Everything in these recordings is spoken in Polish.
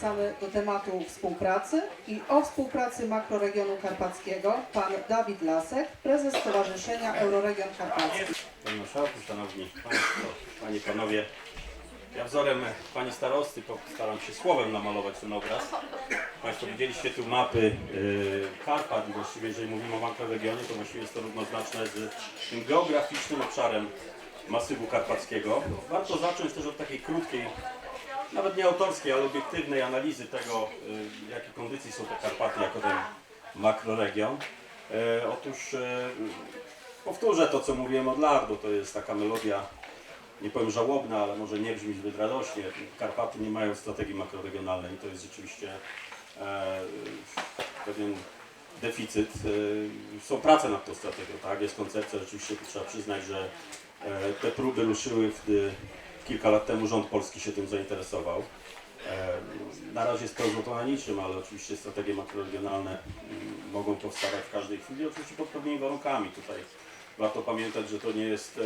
wracamy do tematu współpracy i o współpracy makroregionu karpackiego pan Dawid Lasek, prezes Stowarzyszenia Euroregion Karpacki. Panie Marszałku, Szanowni Państwo, Panie i Panowie, ja wzorem Pani Starosty postaram się słowem namalować ten obraz. Państwo widzieliście tu mapy y, Karpat i właściwie jeżeli mówimy o makroregionie, to właściwie jest to równoznaczne z tym geograficznym obszarem masywu karpackiego. Warto zacząć też od takiej krótkiej, nawet nie autorskiej, ale obiektywnej analizy tego, y, w jakiej kondycji są te Karpaty jako ten makroregion. E, Otóż e, powtórzę to, co mówiłem od lat, bo to jest taka melodia, nie powiem żałobna, ale może nie brzmi zbyt radośnie. Karpaty nie mają strategii makroregionalnej i to jest rzeczywiście e, pewien deficyt. E, są prace nad tą strategią, tak? Jest koncepcja, rzeczywiście trzeba przyznać, że e, te próby ruszyły, gdy kilka lat temu rząd polski się tym zainteresował. Na razie spełzło to na niczym, ale oczywiście strategie makroregionalne mm, mogą powstawać w każdej chwili, oczywiście pod pewnymi warunkami. Tutaj warto pamiętać, że to nie jest e,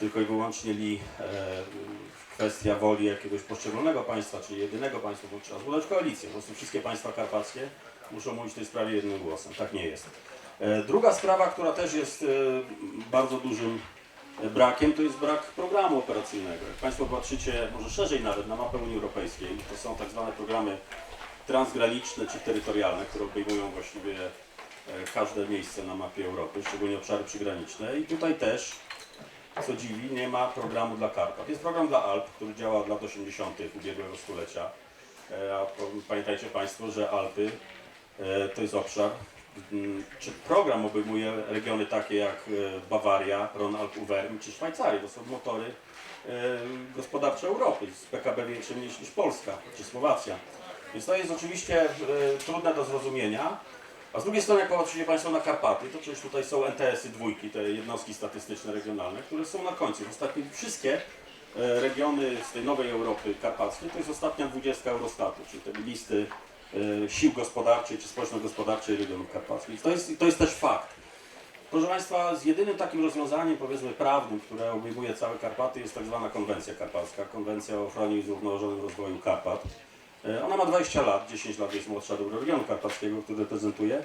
tylko i wyłącznie li, e, kwestia woli jakiegoś poszczególnego państwa, czy jedynego państwa, bo trzeba zbudować koalicję. Po prostu wszystkie państwa karpackie muszą mówić w tej sprawie jednym głosem. Tak nie jest. E, Druga sprawa, która też jest bardzo dużym brakiem, to jest brak programu operacyjnego. Jak Państwo patrzycie może szerzej nawet na mapę Unii Europejskiej, to są tak zwane programy transgraniczne czy terytorialne, które obejmują właściwie e, każde miejsce na mapie Europy, szczególnie obszary przygraniczne. I tutaj też, co dziwi, nie ma programu dla Karpat. Jest program dla Alp, który działa od lat 80. ubiegłego stulecia. E, A pamiętajcie Państwo, że Alpy e, to jest obszar, czy program obejmuje regiony takie jak e, Bawaria, Ron-Alp Auvergne czy Szwajcaria. To są motory e, gospodarcze Europy z PKB większym niż, niż Polska czy Słowacja. Więc to jest oczywiście e, trudne do zrozumienia. A z drugiej strony, jak popatrzycie Państwo na Karpaty, to przecież tutaj są NTS-y dwójki, te jednostki statystyczne regionalne, które są na końcu. Ostatnie wszystkie regiony z tej nowej Europy karpackiej to jest ostatnia dwudziestka Eurostatu, czyli te listy sił gospodarczej czy społeczno-gospodarczej regionów karpackich. To jest, to jest też fakt. Proszę Państwa, z jedynym takim rozwiązaniem, powiedzmy prawnym, które obejmuje całe Karpaty, jest tak zwana konwencja karpacka, konwencja o ochronie i zrównoważonym rozwoju Karpat. E, Ona ma 20 lat, 10 lat jest młodsza do regionu karpackiego, który reprezentuję,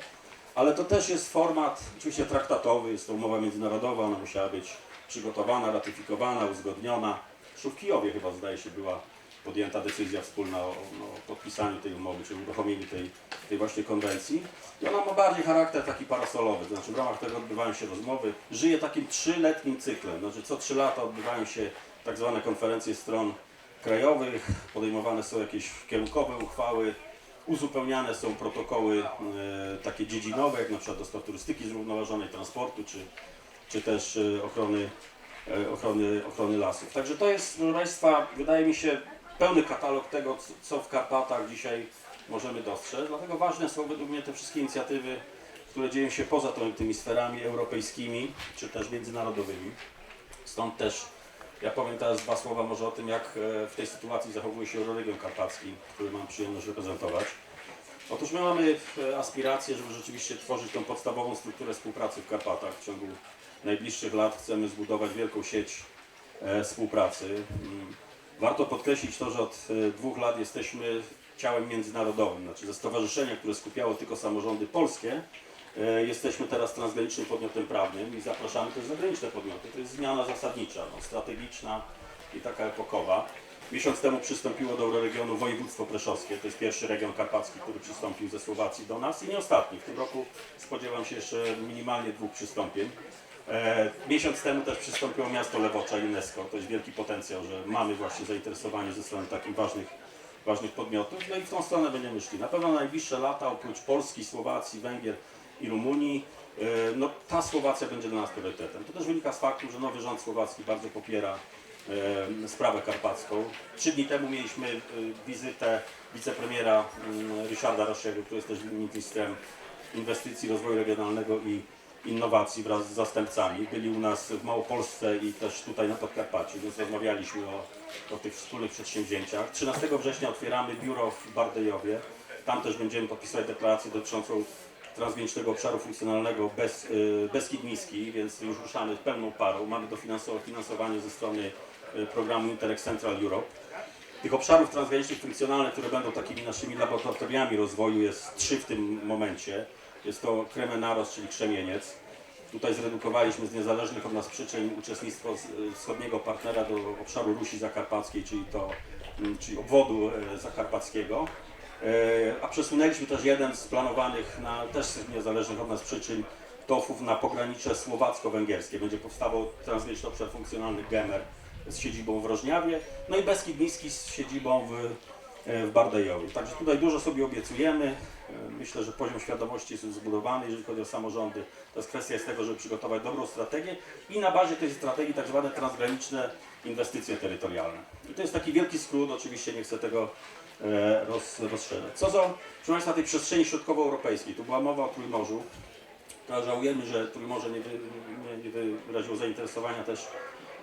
ale to też jest format oczywiście traktatowy, jest to umowa międzynarodowa, ona musiała być przygotowana, ratyfikowana, uzgodniona. Już w Kijowie chyba zdaje się była podjęta decyzja wspólna o, no, o podpisaniu tej umowy, czy uruchomieniu tej, tej właśnie konwencji. I ona ma bardziej charakter taki parasolowy, to znaczy w ramach tego odbywają się rozmowy. Żyje takim trzyletnim cyklem, znaczy co trzy lata odbywają się tak zwane konferencje stron krajowych, podejmowane są jakieś kierunkowe uchwały, uzupełniane są protokoły e, takie dziedzinowe, jak na przykład do spraw turystyki zrównoważonej, transportu, czy, czy też e, ochrony, e, ochrony, ochrony lasów. Także to jest, proszę Państwa, wydaje mi się, pełny katalog tego, co w Karpatach dzisiaj możemy dostrzec. Dlatego ważne są według mnie te wszystkie inicjatywy, które dzieją się poza tymi sferami europejskimi, czy też międzynarodowymi. Stąd też ja powiem teraz dwa słowa może o tym, jak e, w tej sytuacji zachowuje się Euroregion Karpacki, który mam przyjemność reprezentować. Otóż my mamy e, aspiracje, żeby rzeczywiście tworzyć tą podstawową strukturę współpracy w Karpatach. W ciągu najbliższych lat chcemy zbudować wielką sieć e, współpracy. Warto podkreślić to, że od e, dwóch lat jesteśmy ciałem międzynarodowym, znaczy ze stowarzyszenia, które skupiało tylko samorządy polskie, e, jesteśmy teraz transgranicznym podmiotem prawnym i zapraszamy też zagraniczne podmioty. To jest zmiana zasadnicza, no, strategiczna i taka epokowa. Miesiąc temu przystąpiło do Euroregionu województwo preszowskie, to jest pierwszy region karpacki, który przystąpił ze Słowacji do nas i nie ostatni. W tym roku spodziewam się jeszcze minimalnie dwóch przystąpień. E, miesiąc temu też przystąpiło miasto Lewocza UNESCO. To jest wielki potencjał, że mamy właśnie zainteresowanie ze strony takich ważnych, ważnych podmiotów. No i w tą stronę będziemy szli. Na pewno na najbliższe lata, oprócz Polski, Słowacji, Węgier i Rumunii, e, no ta Słowacja będzie dla nas priorytetem. To też wynika z faktu, że nowy rząd słowacki bardzo popiera e, sprawę karpacką. Trzy dni temu mieliśmy wizytę wicepremiera mm, Ryszarda Rosiego, który jest też ministrem inwestycji, rozwoju regionalnego i innowacji wraz z zastępcami. Byli u nas w Małopolsce i też tutaj na Podkarpaciu, więc rozmawialiśmy o, o tych wspólnych przedsięwzięciach. 13 września otwieramy biuro w Bardejowie. Tam też będziemy podpisywać deklarację dotyczącą transgranicznego obszaru funkcjonalnego bez, y, Beskid Niski, więc już ruszamy pełną parą. Mamy dofinansowanie ze strony y, programu Interreg Central Europe. Tych obszarów transgranicznych funkcjonalnych, które będą takimi naszymi laboratoriami rozwoju jest trzy w tym momencie. Jest to Kremenaros, czyli Krzemieniec. Tutaj zredukowaliśmy z niezależnych od nas przyczyn uczestnictwo z- wschodniego partnera do obszaru Rusi Zakarpackiej, czyli, to, mm, czyli obwodu e, zakarpackiego. E, A przesunęliśmy też jeden z planowanych, na, też z niezależnych od nas przyczyn, TOF-ów na pogranicze słowacko-węgierskie. Będzie powstawał transgraniczny obszar funkcjonalny GEMER z siedzibą w Rożniawie, no i Beskid Niski z siedzibą w, w Bardejowie. Także tutaj dużo sobie obiecujemy. E, Myślę, że poziom świadomości jest zbudowany, jeżeli chodzi o samorządy. To jest kwestia z tego, żeby przygotować dobrą strategię i na bazie tej strategii tak zwane transgraniczne inwestycje terytorialne. I to jest taki wielki skrót, oczywiście nie chcę tego e, roz, rozszerzać. Co do, proszę Państwa, tej przestrzeni środkowoeuropejskiej, tu była mowa o Trójmorzu. Żałujemy, że Trójmorze nie, wy, nie wyraziło zainteresowania też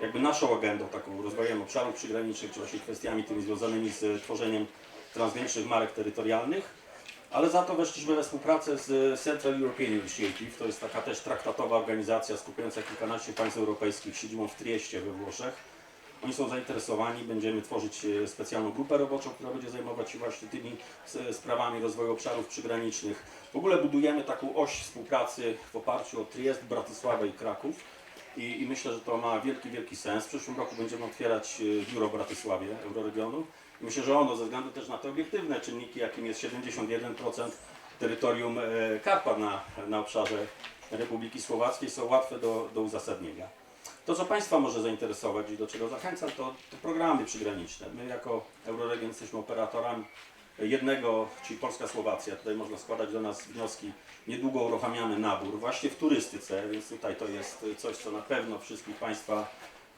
jakby naszą agendą, taką rozwojem obszarów przygranicznych, czy właśnie kwestiami tymi związanymi z tworzeniem transgranicznych marek terytorialnych. Ale za to weszliśmy we współpracę z Central European Initiative. To jest taka też traktatowa organizacja skupiająca kilkanaście państw europejskich siedzibą w Trieście we Włoszech. Oni są zainteresowani, będziemy tworzyć e, specjalną grupę roboczą, która będzie zajmować się właśnie tymi s- sprawami rozwoju obszarów przygranicznych. W ogóle budujemy taką oś współpracy w oparciu o Triest, Bratysławę i Kraków. I, I myślę, że to ma wielki, wielki sens. W przyszłym roku będziemy otwierać e, biuro w Bratysławie Euroregionu. I myślę, że ono ze względu też na te obiektywne czynniki, jakim jest 71% terytorium e, Karpat na, na obszarze Republiki Słowackiej, są łatwe do, do uzasadnienia. To, co Państwa może zainteresować i do czego zachęcam, to, to programy przygraniczne. My jako Euroregion jesteśmy operatorami jednego, czyli Polska-Słowacja. Tutaj można składać do nas wnioski. Niedługo uruchamiamy nabór właśnie w turystyce, więc tutaj to jest coś, co na pewno wszystkich Państwa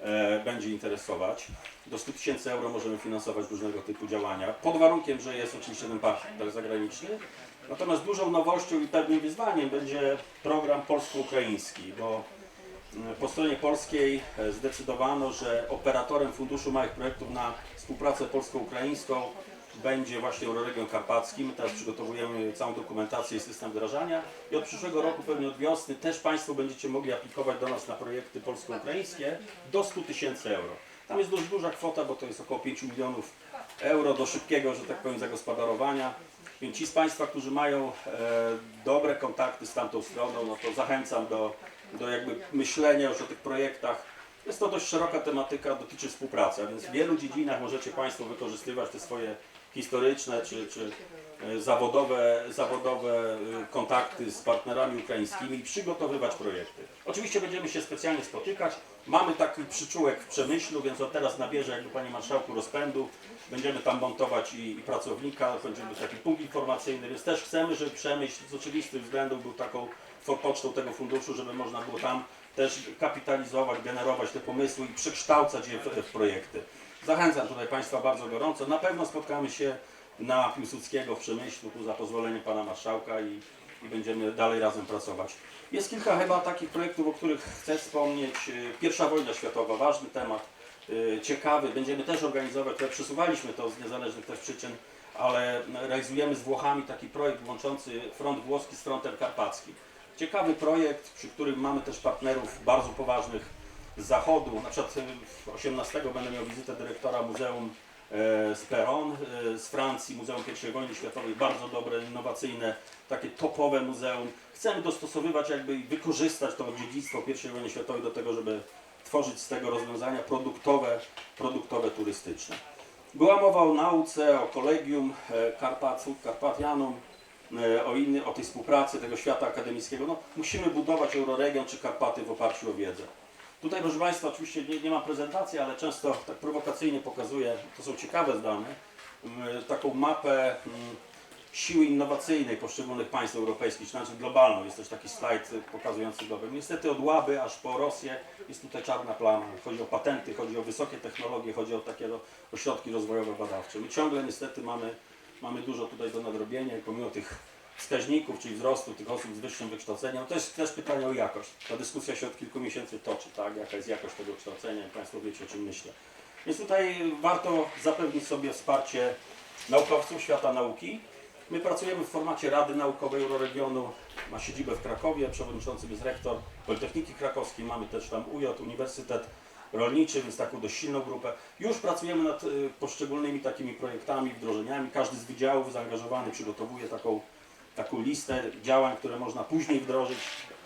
e, będzie interesować. Do 100 tysięcy euro możemy finansować różnego typu działania, pod warunkiem, że jest oczywiście ten partner zagraniczny. Natomiast dużą nowością i pewnym wyzwaniem będzie program polsko-ukraiński, bo mm, po stronie polskiej e, zdecydowano, że operatorem Funduszu Małych Projektów na współpracę polsko-ukraińską będzie właśnie Euroregion. My teraz przygotowujemy całą dokumentację i system wdrażania i od przyszłego roku, pewnie od wiosny, też Państwo będziecie mogli aplikować do nas na projekty polsko-ukraińskie do 100 tysięcy euro. Tam jest dość duża kwota, bo to jest około 5 milionów euro do szybkiego, że tak powiem, zagospodarowania. Więc ci z Państwa, którzy mają e, dobre kontakty z tamtą stroną, no to zachęcam do, do jakby myślenia już o tych projektach. Jest to dość szeroka tematyka, dotyczy współpracy, a więc w wielu dziedzinach możecie Państwo wykorzystywać te swoje historyczne czy, czy e, zawodowe, zawodowe e, kontakty z partnerami ukraińskimi przygotowywać projekty. Oczywiście będziemy się specjalnie spotykać. Mamy taki przyczółek w Przemyślu, więc od teraz nabierze jakby Panie Marszałku rozpędu. Będziemy tam montować i, i pracownika, będziemy taki punkt informacyjny, więc też chcemy, żeby Przemyśl z oczywistych względów był taką forpocztą tego funduszu, żeby można było tam też kapitalizować, generować te pomysły i przekształcać je w, w projekty. Zachęcam tutaj Państwa bardzo gorąco. Na pewno spotkamy się na Piłsudskiego w Przemyślu, tu za pozwoleniem Pana Marszałka i, i będziemy dalej razem pracować. Jest kilka chyba takich projektów, o których chcę wspomnieć. Y, Pierwsza wojna światowa, ważny temat, y, ciekawy. Będziemy też organizować, tutaj przesuwaliśmy to z niezależnych też przyczyn, ale realizujemy z Włochami taki projekt łączący front włoski z frontem karpackim. Ciekawy projekt, przy którym mamy też partnerów bardzo poważnych zachodu. Na przykład y, 18 będę miał wizytę dyrektora Muzeum e, z Peron e, z Francji, Muzeum I Wojny Światowej, bardzo dobre, innowacyjne, takie topowe muzeum. Chcemy dostosowywać jakby i wykorzystać to dziedzictwo I wojny światowej do tego, żeby tworzyć z tego rozwiązania produktowe, produktowe turystyczne. Była mowa o nauce, o kolegium e, Karpaców, Karpatianum, o, inny, o tej współpracy tego świata akademickiego. No, musimy budować Euroregion czy Karpaty w oparciu o wiedzę. Tutaj, proszę Państwa, oczywiście nie, nie ma prezentacji, ale często tak prowokacyjnie pokazuję, to są ciekawe dane, taką mapę siły innowacyjnej poszczególnych państw europejskich, czy nawet globalną. Jest też taki slajd pokazujący globę. Niestety od Łaby aż po Rosję jest tutaj czarna plama. Chodzi o patenty, chodzi o wysokie technologie, chodzi o takie ro- ośrodki rozwojowe badawcze. My ciągle niestety mamy, mamy dużo tutaj do nadrobienia i pomimo tych wskaźników, czyli wzrostu tych osób z wyższym wykształceniem, to jest też pytanie o jakość. Ta dyskusja się od kilku miesięcy toczy, tak? Jaka jest jakość tego kształcenia, Państwo wiecie o czym myślę. Więc tutaj warto zapewnić sobie wsparcie naukowców świata nauki. My pracujemy w formacie Rady Naukowej Euroregionu, ma siedzibę w Krakowie, przewodniczącym jest rektor Politechniki Krakowskiej, mamy też tam UJ, Uniwersytet rolniczy, więc taką dość silną grupę. Już pracujemy nad y, poszczególnymi takimi projektami, wdrożeniami. Każdy z wydziałów zaangażowany przygotowuje taką, taką listę działań, które można później wdrożyć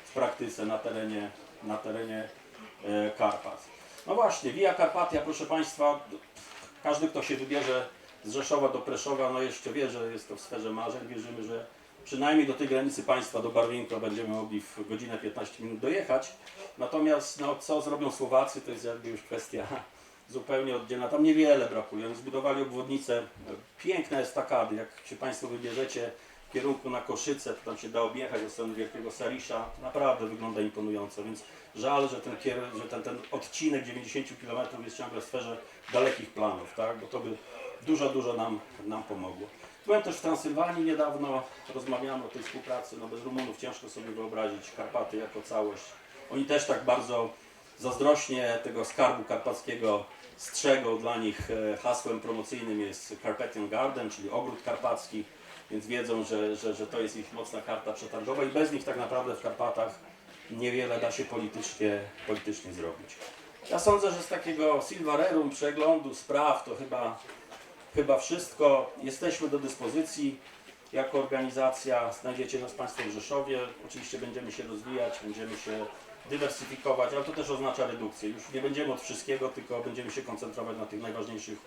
w praktyce na terenie, na terenie e, Karpat. No właśnie, Via Carpatia, proszę Państwa, każdy, kto się wybierze z Rzeszowa do Preszowa, no jeszcze wie, że jest to w sferze marzeń. Wierzymy, że przynajmniej do tej granicy państwa, do Barwinkla będziemy mogli w godzinę 15 minut dojechać. Natomiast no, co zrobią Słowacy, to jest jakby już kwestia zupełnie oddzielna. Tam niewiele brakuje. Zbudowali obwodnicę, piękne estakady. Jak się Państwo wybierzecie w kierunku na Koszyce, to tam się da objechać od strony Wielkiego Salisza. Naprawdę wygląda imponująco, więc żal, że ten, kier- że ten, ten odcinek 90 km jest ciągle w sferze dalekich planów, tak? bo to by dużo, dużo nam, nam pomogło. Byłem też w Transylwanii niedawno, rozmawiamy o tej współpracy, no bez Rumunów ciężko sobie wyobrazić Karpaty jako całość. Oni też tak bardzo zazdrośnie tego skarbu karpackiego strzegą. Dla nich e, hasłem promocyjnym jest Carpathian Garden, czyli ogród karpacki, więc wiedzą, że, że, że to jest ich mocna karta przetargowa i bez nich tak naprawdę w Karpatach niewiele da się politycznie, politycznie zrobić. Ja sądzę, że z takiego silvarerum, przeglądu spraw to chyba, chyba wszystko. Jesteśmy do dyspozycji jako organizacja. Znajdziecie nas Państwo w Rzeszowie. Oczywiście będziemy się rozwijać, będziemy się dywersyfikować, ale to też oznacza redukcję. Już nie będziemy od wszystkiego, tylko będziemy się koncentrować na tych najważniejszych,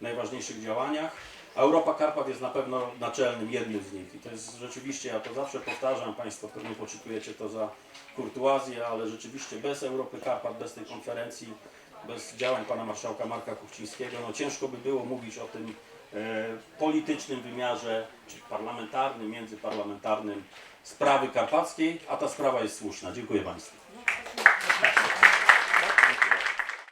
najważniejszych działaniach. Europa Karpat jest na pewno naczelnym, jednym z nich. I to jest rzeczywiście, ja to zawsze powtarzam, Państwo pewnie poczytujecie to za kurtuazję, ale rzeczywiście bez Europy Karpat, bez tej konferencji, bez działań Pana Marszałka Marka Kuchcińskiego, no ciężko by było mówić o tym e, politycznym wymiarze, czy parlamentarnym, międzyparlamentarnym sprawy karpackiej, a ta sprawa jest słuszna. Dziękuję Państwu.